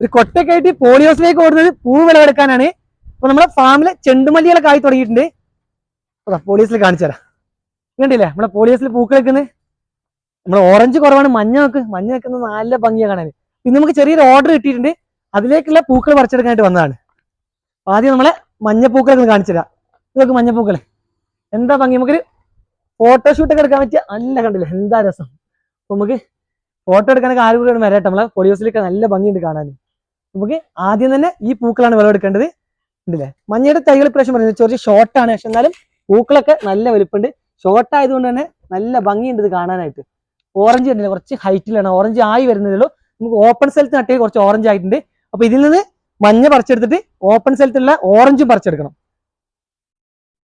ഒരു കൊട്ടൊക്കെ ആയിട്ട് പോളിയോസിലേക്ക് ഓടുന്നത് പൂ വിളവെടുക്കാനാണ്. അപ്പൊ നമ്മളെ ഫാമിൽ ചെണ്ടുമല്ലികളൊക്കെ ആയി തുടങ്ങിയിട്ടുണ്ട്. അതാ പോളിയോസിൽ കാണിച്ചു തരാം കണ്ടില്ലേ? നമ്മളെ പോളിയോസിൽ പൂക്കൾ വെക്കുന്നത്? നമ്മളെ ഓറഞ്ച് കുറവാണ്. മഞ്ഞ നോക്ക്. മഞ്ഞ വെക്കുന്നത് നല്ല ഭംഗിയാണ് കാണാൻ. ഇന്ന് നമുക്ക് ചെറിയൊരു ഓർഡർ കിട്ടിയിട്ടുണ്ട്. അതിലേക്കുള്ള പൂക്കൾ പറിച്ചെടുക്കാനായിട്ട് വന്നതാണ്. ആദ്യം നമ്മളെ മഞ്ഞപ്പൂക്കളൊക്കെ ഒന്ന് കാണിച്ചു തരാം ഇതൊക്കെ മഞ്ഞപ്പൂക്കൾ എന്താ ഭംഗി? നമുക്കൊരു ഫോട്ടോഷൂട്ടൊക്കെ എടുക്കാൻ പറ്റിയ നല്ല കണ്ടില്ലേ? എന്താ രസം? നമുക്ക് ഫോട്ടോ എടുക്കാനൊക്കെ ആരും കൂടെ വരാട്ടെ. നമ്മളെ പൊടിയോസിലേക്ക് നല്ല ഭംഗിയുണ്ട് കാണാൻ. നമുക്ക് ആദ്യം തന്നെ ഈ പൂക്കളാണ് വിളവെടുക്കേണ്ടത്. ഉണ്ടല്ലേ? മഞ്ഞയുടെ തൈകൾ ഇപ്രാവശ്യം പറയുന്നത് ചെറിയ ഷോർട്ടാണ് പക്ഷെ എന്നാലും പൂക്കളൊക്കെ നല്ല വലുപ്പമുണ്ട് ഷോർട്ട് ആയതുകൊണ്ട് തന്നെ നല്ല ഭംഗിയുണ്ട് ഇത് കാണാനായിട്ട്. ഓറഞ്ച് ഉണ്ടല്ലോ? കുറച്ച് ഹൈറ്റിലാണ് ഓറഞ്ച് ആയി വരുന്നതുള്ളൂ നമുക്ക് ഓപ്പൺ സ്ഥലത്ത് നട്ടേ കുറച്ച് ഓറഞ്ച് ആയിട്ടുണ്ട്. അപ്പൊ ഇതിൽ നിന്ന് മഞ്ഞ പറിച്ചെടുത്തിട്ട് ഓപ്പൺ സ്ഥലത്തുള്ള ഓറഞ്ചും പറിച്ചെടുക്കണം.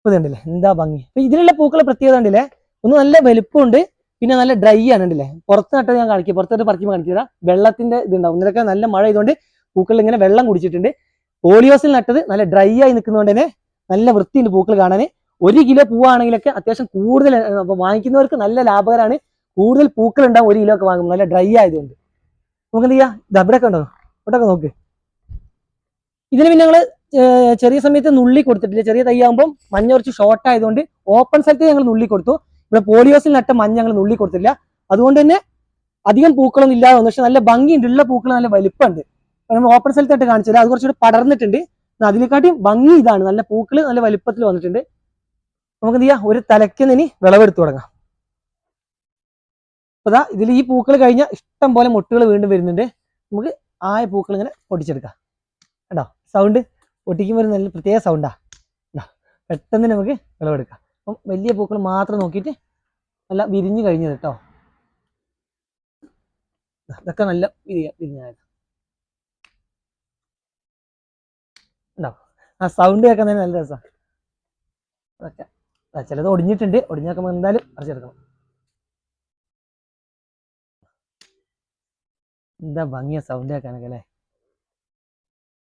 ഇതുണ്ടല്ലേ എന്താ ഭംഗി? അപ്പൊ ഇതിലുള്ള പൂക്കൾ പ്രത്യേകത ഉണ്ടല്ലേ ഒന്ന് നല്ല വലുപ്പമുണ്ട്. പിന്നെ നല്ല ഡ്രൈ ആണ്. ഉണ്ടല്ലേ പുറത്ത് നട്ടത് ഞാൻ കാണിക്കാം. പുറത്തോട്ട് പറിക്കുമ്പോൾ തരാം വെള്ളത്തിന്റെ ഇതുണ്ടാവും. ഇന്നലൊക്കെ നല്ല മഴ ചെയ്തുകൊണ്ട് പൂക്കളിൽ ഇങ്ങനെ വെള്ളം കുടിച്ചിട്ടുണ്ട്. ഓളിയോസിൽ നട്ടത് നല്ല ഡ്രൈ ആയി നിൽക്കുന്നതുകൊണ്ട് തന്നെ നല്ല വൃത്തിയുണ്ട് പൂക്കൾ കാണാൻ. ഒരു കിലോ പൂവാണെങ്കിലൊക്കെ അത്യാവശ്യം കൂടുതൽ വാങ്ങിക്കുന്നവർക്ക് നല്ല ലാഭകരമാണ് കൂടുതൽ പൂക്കൾ ഉണ്ടാവും ഒരു കിലോ ഒക്കെ വാങ്ങും നല്ല ഡ്രൈ ആയതുകൊണ്ട്. നമുക്ക് എന്ത് ചെയ്യാം? ഇത് അവിടെ ഒക്കെ ഉണ്ടോ? ഇവിടെയൊക്കെ നോക്ക്. ഇതിന് പിന്നെ ഞങ്ങൾ ചെറിയ സമയത്ത് നുള്ളി കൊടുത്തിട്ടില്ല. ചെറിയ തൈ ആകുമ്പോൾ മഞ്ഞ കുറച്ച് ഷോർട്ട് ആയതുകൊണ്ട് ഓപ്പൺ സ്ഥലത്ത് ഞങ്ങൾ നുള്ളി കൊടുത്തു. ഇവിടെ പോളിയോസിൽ നട്ട മഞ്ഞ ഞങ്ങൾ നുള്ളി കൊടുത്തില്ല. അതുകൊണ്ട് തന്നെ അധികം പൂക്കളൊന്നും ഇല്ലാതെ വന്നു. പക്ഷെ നല്ല ഭംഗിയുണ്ട്. ഉള്ള പൂക്കൾ നല്ല വലിപ്പമുണ്ട്. നമ്മൾ ഓപ്പൺ സ്ഥലത്തായിട്ട് കാണിച്ചത്. അത് കുറച്ചുകൂടി പടർന്നിട്ടുണ്ട്. അതിനെക്കാട്ടിയും ഭംഗി ഇതാണ്. നല്ല പൂക്കൾ നല്ല വലിപ്പത്തിൽ വന്നിട്ടുണ്ട്. നമുക്ക് എന്ത് ചെയ്യാം? ഒരു തലയ്ക്ക് ഇനി വിളവെടുത്തു തുടങ്ങാം. അപ്പൊ ഇതിൽ ഈ പൂക്കൾ കഴിഞ്ഞാൽ ഇഷ്ടം പോലെ മുട്ടുകൾ വീണ്ടും വരുന്നുണ്ട്. നമുക്ക് ആയ പൂക്കൾ ഇങ്ങനെ പൊട്ടിച്ചെടുക്കാം. കേട്ടോ സൗണ്ട് പൊട്ടിക്കുമ്പോൾ നല്ല പ്രത്യേക സൗണ്ടാ പെട്ടെന്ന് നമുക്ക് വിളവെടുക്കാം. അപ്പം വലിയ പൂക്കൾ മാത്രം നോക്കിയിട്ട് നല്ല വിരിഞ്ഞു കഴിഞ്ഞത് കേട്ടോ. ഇതൊക്കെ നല്ല വിരിഞ്ഞായത് ഉണ്ടാവും ആ സൗണ്ട് കേൾക്കാൻ തന്നെ നല്ല രസമാണ് അതൊക്കെ. ചിലത് ഒടിഞ്ഞിട്ടുണ്ട്. ഒടിഞ്ഞൊക്കെ എന്തായാലും പറിച്ചെടുക്കണം എന്താ ഭംഗിയ സൗണ്ട് കേൾക്കാനൊക്കെ അല്ലേ?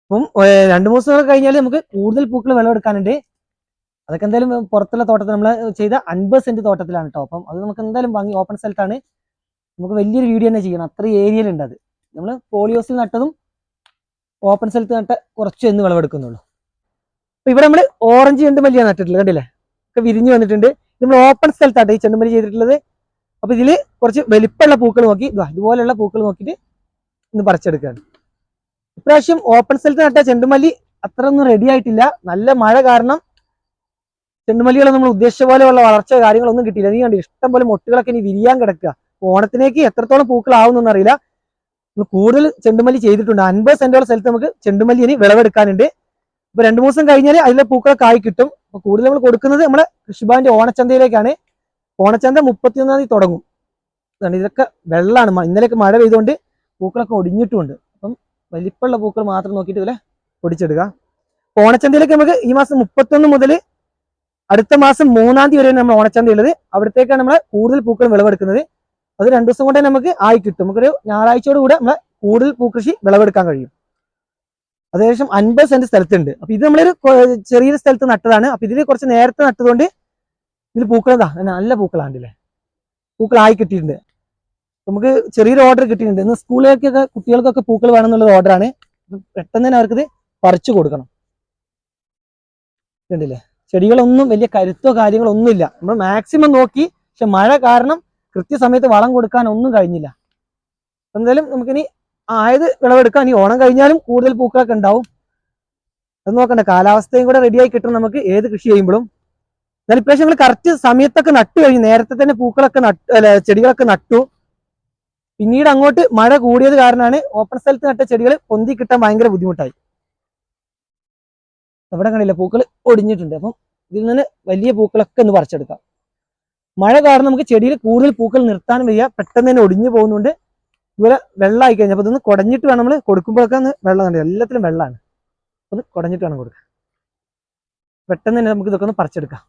അപ്പം രണ്ട് മൂന്ന് ദിവസം കഴിഞ്ഞാൽ നമുക്ക് കൂടുതൽ പൂക്കൾ വിളവെടുക്കാനുണ്ട് അതൊക്കെ എന്തായാലും പുറത്തുള്ള തോട്ടത്തിൽ നമ്മൾ ചെയ്ത അൻപത് സെന്റ് തോട്ടത്തിലാണ് കേട്ടോ അപ്പം അത് നമുക്ക് എന്തായാലും ഭംഗി ഓപ്പൺ സ്ഥലത്താണ്. നമുക്ക് വലിയൊരു വീഡിയോ തന്നെ ചെയ്യണം. അത്ര ഏരിയയിലുണ്ട് അത്. നമ്മൾ പോളിയോസിൽ നട്ടതും ഓപ്പൺ സ്ഥലത്ത് നട്ട കുറച്ച് എന്ന് വിളവെടുക്കുന്നുള്ളൂ. അപ്പൊ ഇവിടെ നമ്മൾ ഓറഞ്ച് ചെണ്ടുമല്ലിയാണ് നട്ടിട്ടുള്ളത് കണ്ടില്ലേ? ഒക്കെ വിരിഞ്ഞ് വന്നിട്ടുണ്ട്. നമ്മൾ ഓപ്പൺ സ്ഥലത്താണ് ഈ ചെണ്ടുമല്ലി ചെയ്തിട്ടുള്ളത്. അപ്പൊ ഇതിൽ കുറച്ച് വലിപ്പമുള്ള പൂക്കൾ നോക്കി ഇതുപോലെയുള്ള പൂക്കൾ നോക്കിയിട്ട് ഇന്ന് പറിച്ചെടുക്കുകയാണ് ഇപ്രാവശ്യം ഓപ്പൺ സ്ഥലത്ത് നട്ട ചെണ്ടുമല്ലി അത്ര ഒന്നും റെഡി ആയിട്ടില്ല. നല്ല മഴ കാരണം ചെണ്ടുമല്ലികൾ നമ്മൾ ഉദ്ദേശിച്ച പോലെയുള്ള വളർച്ച കാര്യങ്ങളൊന്നും കിട്ടിയില്ല. നീ കണ്ടില്ല ഇഷ്ടം പോലെ മൊട്ടുകളൊക്കെ ഇനി വിരിയാൻ കിടക്കുക. ഓണത്തിലേക്ക് എത്രത്തോളം പൂക്കളാവുന്നൊന്നും അറിയില്ല. കൂടുതൽ ചെണ്ടുമല്ലി ചെയ്തിട്ടുണ്ട്. അൻപത് സെന്റോളം സ്ഥലത്ത് നമുക്ക് ചെണ്ടുമല്ലി ഇനി വിളവെടുക്കാനുണ്ട്. ഇപ്പൊ രണ്ടു മൂന്ന് ദിവസം കഴിഞ്ഞാൽ അതിലെ പൂക്കളൊക്കെ ആയി കിട്ടും. അപ്പൊ കൂടുതൽ നമ്മൾ കൊടുക്കുന്നത് നമ്മുടെ കൃഷിഭവന്റെ ഓണച്ചന്തയിലേക്കാണ്. ഓണച്ചന്ത മുപ്പത്തിയൊന്നാം തീയതി തുടങ്ങും. ഇതൊക്കെ വെള്ളമാണ്. ഇന്നലെയൊക്കെ മഴ പെയ്തുകൊണ്ട് പൂക്കളൊക്കെ ഒടിഞ്ഞിട്ടുണ്ട്. അപ്പം വലിപ്പമുള്ള പൂക്കൾ മാത്രം നോക്കിയിട്ട് ഇതിലെ പൊടിച്ചെടുക്കുക അപ്പൊ ഓണച്ചന്തയിലേക്ക് നമുക്ക് ഈ മാസം മുപ്പത്തൊന്ന് മുതൽ അടുത്ത മാസം മൂന്നാം തീയതി വരെയാണ് നമ്മൾ ഓണച്ചന്തയുള്ളത്. അവിടത്തേക്കാണ് നമ്മൾ കൂടുതൽ പൂക്കൾ വിളവെടുക്കുന്നത്. അത് രണ്ടു ദിവസം കൊണ്ട് നമുക്ക് ആയി കിട്ടും. നമുക്കൊരു ഞായറാഴ്ചയോട് കൂടെ നമ്മളെ കൂടുതൽ പൂക്കൃഷി വിളവെടുക്കാൻ കഴിയും. അത് ഏകദേശം അൻപത് സെന്റ് സ്ഥലത്തുണ്ട്. അപ്പൊ ഇത് നമ്മളൊരു ചെറിയൊരു സ്ഥലത്ത് നട്ടതാണ്. അപ്പൊ ഇതിൽ കുറച്ച് നേരത്തെ നട്ടതുകൊണ്ട് ഇതിൽ പൂക്കളതാ നല്ല പൂക്കളാണ്ടല്ലേ പൂക്കളായി കിട്ടിയിട്ടുണ്ട്. നമുക്ക് ചെറിയൊരു ഓർഡർ കിട്ടിയിട്ടുണ്ട്. ഇന്ന് സ്കൂളിലേക്കൊക്കെ കുട്ടികൾക്കൊക്കെ പൂക്കൾ വേണമെന്നുള്ള ഓർഡറാണ് പെട്ടെന്ന് തന്നെ അവർക്കിത് പറിച്ചു കൊടുക്കണം. കണ്ടില്ലേ? ചെടികളൊന്നും വലിയ കരുത്തോ കാര്യങ്ങളോ ഒന്നുമില്ല നമ്മൾ മാക്സിമം നോക്കി. പക്ഷെ മഴ കാരണം കൃത്യസമയത്ത് വളം കൊടുക്കാൻ ഒന്നും കഴിഞ്ഞില്ല. എന്തായാലും നമുക്കിനി ആയത് വിളവെടുക്കാൻ ഇനി ഓണം കഴിഞ്ഞാലും കൂടുതൽ പൂക്കളൊക്കെ ഉണ്ടാവും. അത് നോക്കണ്ട കാലാവസ്ഥയും കൂടെ റെഡിയായി കിട്ടും നമുക്ക് ഏത് കൃഷി ചെയ്യുമ്പോഴും. എന്നാലും ഇപ്രാവശ്യം ഞങ്ങൾ കറക്റ്റ് സമയത്തൊക്കെ നട്ടു കഴിഞ്ഞു. നേരത്തെ തന്നെ പൂക്കളൊക്കെ നട്ടു അല്ല ചെടികളൊക്കെ നട്ടു. പിന്നീട് അങ്ങോട്ട് മഴ കൂടിയത് കാരണമാണ് ഓപ്പൺ സ്ഥലത്ത് നട്ട ചെടികൾ പൊന്തി കിട്ടാൻ ഭയങ്കര ബുദ്ധിമുട്ടായി. എവിടെ കണ്ടില്ല പൂക്കൾ ഒടിഞ്ഞിട്ടുണ്ട്. അപ്പം ഇതിൽ നിന്ന് വലിയ പൂക്കളൊക്കെ ഒന്ന് പറിച്ചെടുക്കാം. മഴ കാരണം നമുക്ക് ചെടിയിൽ കൂടുതൽ പൂക്കൾ നിർത്താൻ വയ്യ. പെട്ടെന്ന് തന്നെ ഒടിഞ്ഞു പോകുന്നുണ്ട്. ഇതുപോലെ വെള്ളമായി കഴിഞ്ഞാൽ അപ്പൊ ഇതൊന്ന് കുടഞ്ഞിട്ട് വേണം നമ്മൾ കൊടുക്കുമ്പോഴൊക്കെ ഒന്ന് വെള്ളം കണ്ടു എല്ലാത്തിലും വെള്ളമാണ് ഒന്ന് കുടഞ്ഞിട്ട് വേണം കൊടുക്കാൻ. പെട്ടെന്ന് തന്നെ നമുക്ക് ഇതൊക്കെ ഒന്ന് പറിച്ചെടുക്കാം.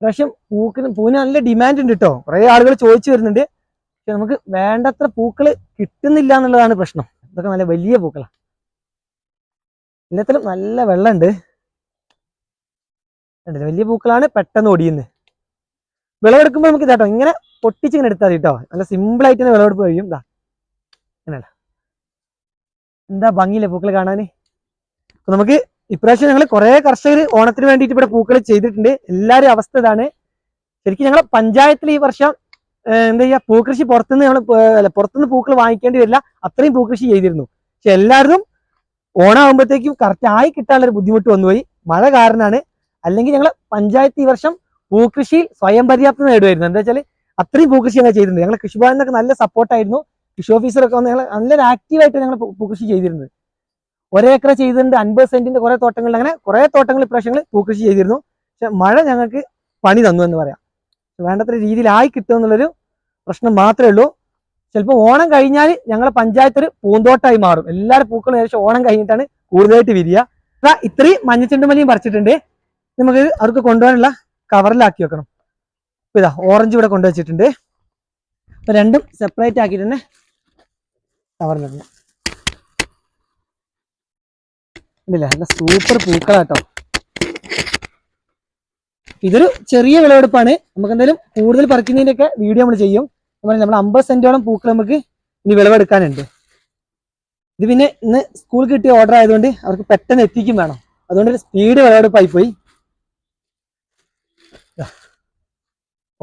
പ്രാവശ്യം പൂക്കിന് പൂവിന് നല്ല ഡിമാൻഡ് ഉണ്ട് കേട്ടോ കുറേ ആളുകൾ ചോദിച്ചു വരുന്നുണ്ട്. പക്ഷെ നമുക്ക് വേണ്ടത്ര പൂക്കൾ കിട്ടുന്നില്ല എന്നുള്ളതാണ് പ്രശ്നം. ഇതൊക്കെ നല്ല വലിയ പൂക്കളാണ് എല്ലാത്തിലും നല്ല വെള്ളമുണ്ട്. കണ്ടില്ലേ? വലിയ പൂക്കളാണ് പെട്ടെന്ന് ഒടിയുന്നത് വിളവെടുക്കുമ്പോൾ നമുക്ക് ഇതാട്ടോ ഇങ്ങനെ പൊട്ടിച്ച് ഇങ്ങനെ എടുത്താൽ കേട്ടോ. നല്ല സിമ്പിൾ ആയിട്ട് തന്നെ വിളവെടുപ്പ് കഴിയും. ഇതാ അങ്ങനെയല്ല എന്താ ഭംഗിയില്ലേ പൂക്കൾ കാണാൻ അപ്പൊ നമുക്ക് ഇപ്രാവശ്യം ഞങ്ങൾ കുറെ കർഷകർ ഓണത്തിന് വേണ്ടിയിട്ട് ഇവിടെ പൂക്കൾ ചെയ്തിട്ടുണ്ട്. എല്ലാവരും അവസ്ഥ ഇതാണ്. ശരിക്കും ഞങ്ങൾ പഞ്ചായത്തിൽ ഈ വർഷം എന്താ ചെയ്യുക പൂക്കൃഷി പുറത്തുനിന്ന് ഞങ്ങൾ അല്ല പുറത്തുനിന്ന് പൂക്കൾ വാങ്ങിക്കേണ്ടി വരില്ല. അത്രയും പൂക്കൃഷി ചെയ്തിരുന്നു. പക്ഷെ എല്ലാവരും ഓണാകുമ്പോഴത്തേക്കും കറക്റ്റ് ആയി കിട്ടാനുള്ള ഒരു ബുദ്ധിമുട്ട് വന്നുപോയി. മഴ കാരണമാണ് അല്ലെങ്കിൽ ഞങ്ങൾ പഞ്ചായത്ത് ഈ വർഷം പൂക്കൃഷിയിൽ സ്വയം പര്യാപ്തത നേടുമായിരുന്നു എന്താ വെച്ചാൽ അത്രയും പൂക്കൃഷി ഞങ്ങൾ ചെയ്തിട്ടുണ്ട്. ഞങ്ങൾ കൃഷിഭവനൊക്കെ നല്ല സപ്പോർട്ടായിരുന്നു. കൃഷി ഓഫീസറൊക്കെ വന്ന് ഞങ്ങൾ നല്ലൊരു ആക്റ്റീവായിട്ട് ഞങ്ങൾ പൂക്കൃഷി ചെയ്തിരുന്നത് ഒരേക്കർ ചെയ്തിട്ടുണ്ട് അൻപത് സെന്റിന്റെ കുറെ തോട്ടങ്ങളിൽ അങ്ങനെ കുറെ തോട്ടങ്ങൾ ഇപ്രാവശ്യങ്ങൾ പൂക്കൃഷി ചെയ്തിരുന്നു. പക്ഷെ മഴ ഞങ്ങൾക്ക് പണി തന്നു എന്ന് പറയാം. വേണ്ടത്ര രീതിയിലായി കിട്ടുമെന്നുള്ളൊരു പ്രശ്നം മാത്രമേ ഉള്ളൂ. ചിലപ്പോൾ ഓണം കഴിഞ്ഞാൽ ഞങ്ങളെ പഞ്ചായത്ത് ഒരു പൂന്തോട്ടമായി മാറും. എല്ലാവരും പൂക്കളും ഏകദേശം ഓണം കഴിഞ്ഞിട്ടാണ് കൂടുതലായിട്ട് വിരിയുക. ഇത്രയും മഞ്ഞച്ചെണ്ടുമല്ലിയും പറിച്ചിട്ടുണ്ട്. നമുക്ക് അവർക്ക് കൊണ്ടുപോകാനുള്ള കവറിലാക്കി വെക്കണം. ഇതാ ഓറഞ്ച് ഇവിടെ കൊണ്ടുവച്ചിട്ടുണ്ട് അപ്പൊ രണ്ടും സെപ്പറേറ്റ് ആക്കിയിട്ട് തന്നെ കവറിലിടണം ഇല്ല നല്ല സൂപ്പർ പൂക്കളാട്ടോ ഇതൊരു ചെറിയ വിളവെടുപ്പാണ്. നമുക്ക് എന്തായാലും കൂടുതൽ പറിക്കുന്നതിന്റെ ഒക്കെ വീഡിയോ നമ്മൾ ചെയ്യും നമ്മൾ അമ്പത് സെന്റോളം പൂക്കൾ നമുക്ക് ഇനി വിളവെടുക്കാനുണ്ട്. ഇത് പിന്നെ ഇന്ന് സ്കൂൾ കിട്ടിയ ഓർഡർ ആയതുകൊണ്ട് അവർക്ക് പെട്ടെന്ന് എത്തിക്കും വേണം. അതുകൊണ്ട് സ്പീഡ് വിളവെടുപ്പായി പോയി.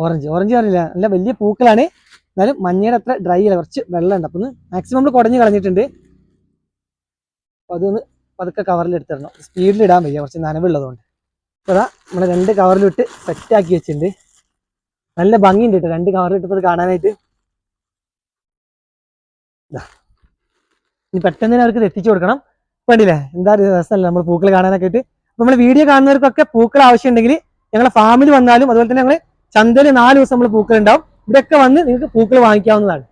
ഓറഞ്ച്. ഓറഞ്ച് അറിയില്ല. നല്ല വലിയ പൂക്കളാണ്. എന്നാലും മഞ്ഞയുടെ അത്ര ഡ്രൈ അല്ല. കുറച്ച് വെള്ളമുണ്ട്. അപ്പൊ ഒന്ന് മാക്സിമം നമ്മൾ കുടഞ്ഞു കളഞ്ഞിട്ടുണ്ട്. അതൊന്ന് പതുക്കെ കവറിൽ എടുത്തിടണം. സ്പീഡിൽ ഇടാൻ വയ്യ. കുറച്ച് നനവുള്ളതുകൊണ്ട്. അപ്പൊ അതാ നമ്മൾ രണ്ട് കവറിലിട്ട് സെറ്റ് ആക്കി വെച്ചിട്ടുണ്ട്. നല്ല ഭംഗിയുണ്ട് കേട്ടോ. രണ്ട് കവറിലിട്ടപ്പോൾ കാണാനായിട്ട്. ഇനി പെട്ടെന്ന് തന്നെ അവർക്ക് എത്തിച്ചു കൊടുക്കണം. വേണ്ടില്ലേ എന്താ രസമല്ല? നമ്മൾ പൂക്കൾ കാണാനൊക്കെ ആയിട്ട്. അപ്പൊ നമ്മൾ വീഡിയോ കാണുന്നവർക്കൊക്കെ പൂക്കൾ ആവശ്യമുണ്ടെങ്കിൽ ഞങ്ങളെ ഫാമിൽ വന്നാലും അതുപോലെ തന്നെ ഞങ്ങൾ ചന്തയിൽ നാല് ദിവസം നമ്മൾ പൂക്കൾ ഉണ്ടാവും. ഇവിടെയൊക്കെ വന്ന് നിങ്ങൾക്ക് പൂക്കൾ വാങ്ങിക്കാവുന്നതാണ്.